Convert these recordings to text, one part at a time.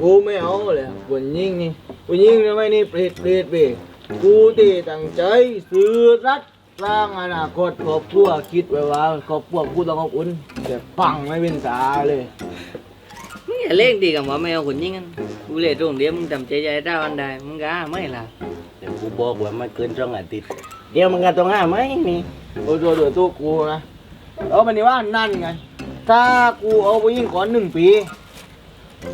กูไม่เอาเลยผู้หญิงนี่ผู้หญิงทำไมนี่เปรตเปรตเปรตกูตีตั้งใจซื้อรัดสร้างอนาคตครอบครัวคิดไว้ว่าครอบครัวกูต้องอบอุ่นแต่ปังไม่เป็นสาเลยมึงอย่าเล่นดีกับหมอแมวคนยิงกันกูเลยตรงเดียวมึงจำใจใจได้วันใดมึงก็ไม่ล่ะแต่กูบอกว่ามันเกินสองอาทิตย์เดี๋ยวมันก็ต้องห้าไหมนี่โอ้ตัวเดือดตัวกูนะเอามันนี่ว่านั่นไงถ้ากูเอาผู้หญิงก่อนหนึ่งปี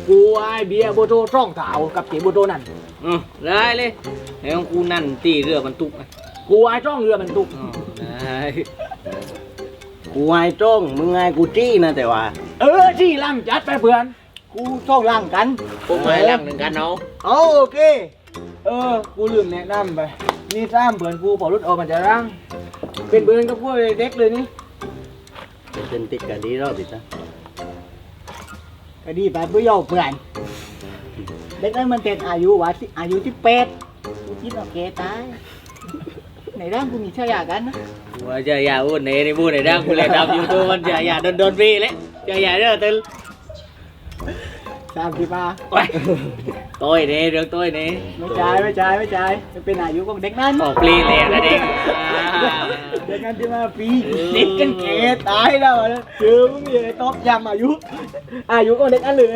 กูไอ้เบียร์โบโตร่องเท้ากับตีโบโตนั่นอืมได้เลยไอ้ของกูนั่นตีเรือบรรทุกอะกูไอ้ร่องเรือมันตุกอ๋อได้กูไอ้จ้องมึงไอ้กูจี้นะแต่ว่า เออที่ล่างจัดไปเพื่อนกูช่องล่างกันกูไม่รักหนึ่งกันเนาะเอาโอเค เออ กูลืมแนะนำไป นี่ซ้ำเพื่อนกูพอรุดออกมาจากร่าง เป็นเพื่อนกับพวกเด็กเลยนี่ เป็นติดกันดีรอบติดนะ ก็ดีไปเพื่อยอเพื่อนเด็กนั้นมันเป็นอายุว่าอายุที่เป็ดกูคิดโอเคตายในร่างกูมีชายากันนะว่าจะอย่าอ้วนเนนี่พูดในด้านกูเลยทำยูทูบมันจะอย่าโดนโดนพี่เลยจะอย่าเด้อตึ้งสามสิบห้าโอ้ยต้อยเน่เรื่องต้อยเน่ไม่ใช่ไม่ใช่ไม่ใช่มันเป็นอายุของเด็กนั้นออกปลีเลยนะเด็ก เด็กนั้นที่มาปีเด็กกันเกตายแล้วนะคือมึงมีอะไรตอบย้ำอายุ อายุของเด็กนั้นเลย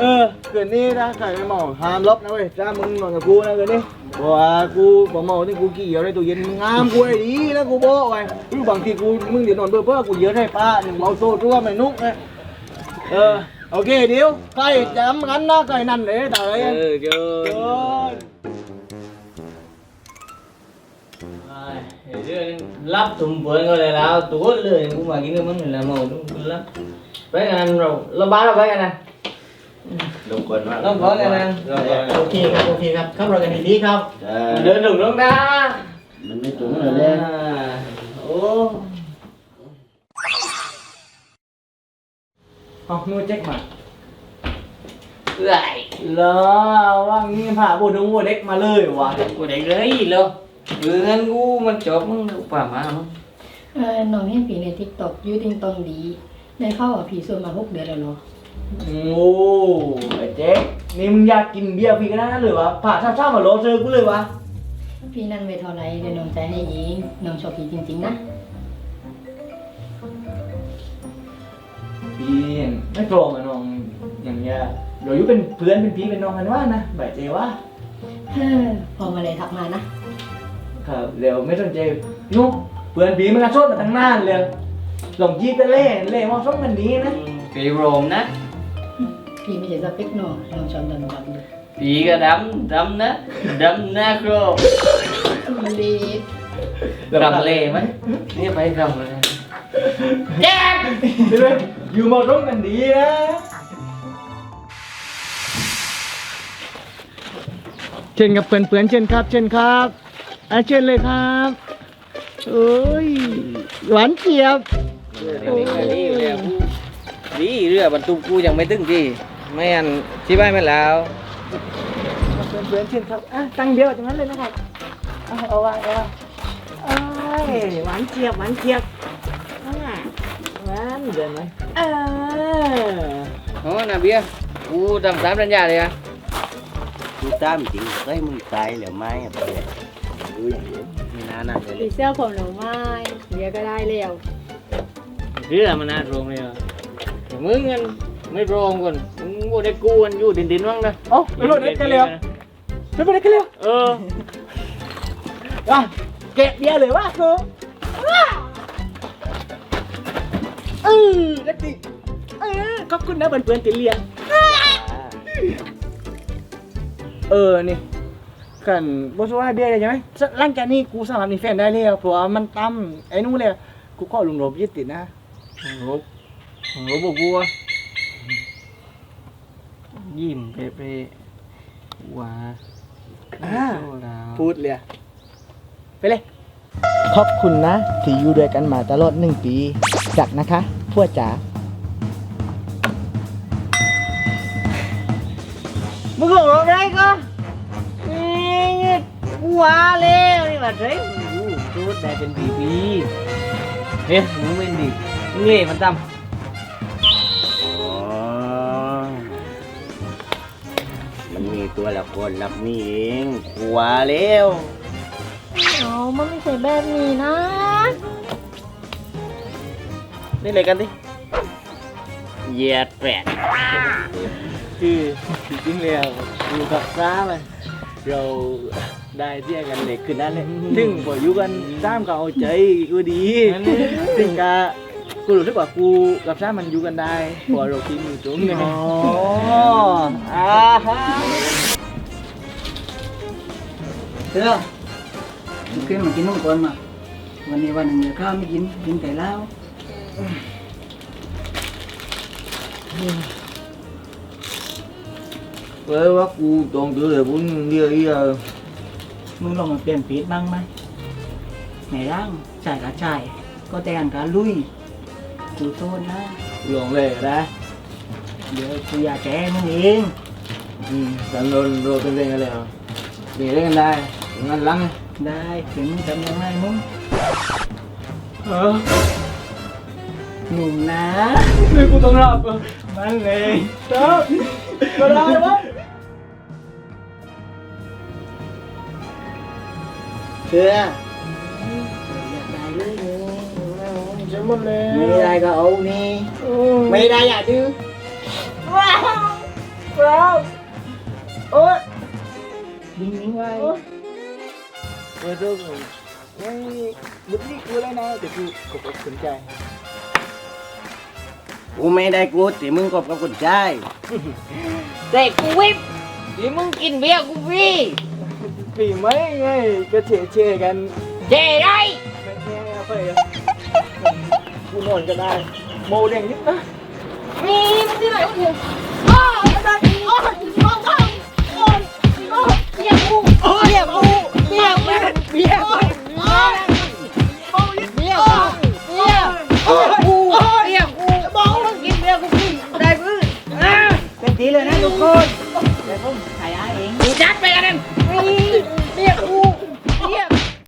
เออเกิดนี่ถ้าใครไม่เมาห้ามลบนะเว้ยถ้ามึงนอนกับกูนะเกิดนี่บอกว่ากูบอกเมานี่กูกี่เหี่ยวในตู้เย็นงามกูไอ้ดีนะกูบอกไว้รู้บางทีกูมึงเดี๋ยวนอนเพื่อเพื่อกูเยอะให้ป้าหนึ่งเมาโซ่ตัวไม่นุกนะเออโอเคเดี๋ยวใครจำกันนะใครนั่นเลยแต่ไอ้เออเจอเกิน เรื่องรับถุงเปิดก็เลยแล้วตัวเลยกูมากินกับมึงเลยมาดูกูรับไปกันเราเราบ้านเราไปกันนะลงก่อนว่าเราบ้านกันนะโอเคครับโอเคครับขับรถกันดีๆครับเออเดินถึงตรงนั้นมันไม่ถึงเลยเลยโอ้เอานูนเจ๊กมาเอื่อยแล้วว่างี้ผ่าบูดงบูเด็กมาเลยวะกูได้เลยเลย เงินกูมันจบมึงดูป่ามามึงเออน้องเห็นผีในทิกตอกยูติงตองดี ได้เข้ากับผีส่วนมาหกเดือนแล้วเหรอโอ้ไอ้เจ๊กนี่มึงอยากกินเบียร์พี่กันนะหรือวะผ่าเช้าๆมาโรเซอร์กูเลยวะพี่นั่นเวทเท่าไรเดี๋ยวน้องใจให้เองน้องชอบผีจริงๆนะพี่ไม่โกรงอะน้องอย่างเงี้ยเดี๋ยวอยุเป็นเพื่อนเป็นพี่เป็นน้องกันว่านะใบเจวะเฮ้อพอมาเลยทักมานะ ครับเดี๋ยวไม่สนใจนุ๊กเพื่อนพี่มันกระโชดมาทั้งนานเลยหลงยีบกันเล่เล่มองส้มกันดีนะปีโรมนะพี่ไม่ใช่สเปคน้องน้องชอบดำดำเลยปีก็ดำดำนะดำนะครูลีดำเล่ไหมนี่ไปดำเลยแจ๊กเดี๋ยวอยู่มองส้มกันดีนะเชิญกับเพื่อนๆเชิญครับ เชิญครับ อะเชิญเลยครับเอ้ยหวานเจี๊ยบดีเรือดีเรือบรรทุกกูยังไม่ตึงที่ไม่อันที่บ้านไม่แล้วเพื่อนๆเชิญครับอะตั้งเดียวตรงนั้นเลยนะครับเอาเอาไว้เอาไว้เอ้ยหวานเจี๊ยบหวานเจี๊ยบอะหวานเดินไหมเออโอ้นาเบียกูทำสามสัญญาเลยอะ กูตามจริงเฮ้ยมึงตายแล้วไหมอะไปเลย รู้อย่างนี้มีนาหนักเลยผีเสื้อผมหนูไม่เดี๋ยวก็ได้แล้วเรือมันน่าโรงเลยอะแต่มึงกันไม่โรงก่อนมึงบ่ได้กูกันอยู่ดินดินๆมั้งนะเอ้าไปรถเด็กกันเร็วไปรถเด็กกันเร็วเออว่ะเก็บเบียร์เลยว่ะคือเออนักดิเออขอบคุณนะเพื่อนๆที่เลี้ยงเออนี่ กันบอสว่าเบียร์ได้ใช่ไหมหลังจากนี้กูสามารถมีแฟนได้แล้วเพราะว่ามันตั้มไอ้นู่นเลยกูขอลุงโรบยึดติดนะงบงบบอกกูอะยิ้มเปเปว้าอ่าโซดาพูดเลยไปเลย ขอบคุณนะ ที่อยู่ด้วยกันมาตลอดหนึ่งปี จักนะคะพวกจ๋ามึงหลงอะไรก็นี่ กูว่าแล้วนี่ว่าเฮ้ยกูพูดได้เป็นปีปีเฮ้ยมึงเป็นดิมึงเล่มันจำอ๋อมันมีตัวละครรับนี่เองกลัวแล้วอ๋อมันไม่ใช่แบบนี้นะ นี่อะไรกันดิเหยียดแปดคือจริงๆแล้วอยู่กับซ้าเลย เราได้เที่ยกันเล็กขึ้นนั่นเลยซึ่งพออยู่กันซ้ำก็เอาใจกูดีซึ่งกะกูรู้สึกว่ากูกับซ้ามันอยู่กันได้พอเราคิดอยู่ตรงนี้อ๋ออ่าฮะเสือลุกขึ้นมากินนมก่อนมาวันนี้วันหนึ่งเดี๋ยวข้าวไม่กินกินแต่เหล้า เว้ยว่ากูตรงตัวเลยพุ่งเดียวอีเออมึงลองมาเปลี่ยนปีดบ้างไหมไหนร่างจ่ายกับจ่าย ก็แต่งการลุย กูโทษนะลงเลยนะ เดี๋ยวกูอยากแกมึงเองอืมสันโดนโดนเป็นเรื่องกันแล้วมีเรื่องกันได้งั้นลังไงได้ถึงมึงทำยังไงมึงเออหนุ่มนะนี่กูต้องรับมันเลยครับก็ได้ไหม เสืออยากได้เลยจะหมดเลยไม่ได้ก็เอานี่ไม่ได้อย่าดื้อครับโอ๊ยนิ่งๆไว้เออเรื่องไม่บุตรนี่กูแล้วนะแต่กูกดสนใจกูไม่ได้กูแต่มึงก็กับคนใจแต่กูวิบที่มึงกินเบียร์กูฟรี ปีไหมไงก็เชเชกันเจ๊ไรไม่แค่ไปอะกูนอนก็ได้ โมเด้งนิดนะมีมันที่ไหนวะเนี่ยอ้าวอาจารย์อ้าวอ้าวอ้าวอ้าวอ้าวเรียกกูเรียกกูเรียกกูเรียก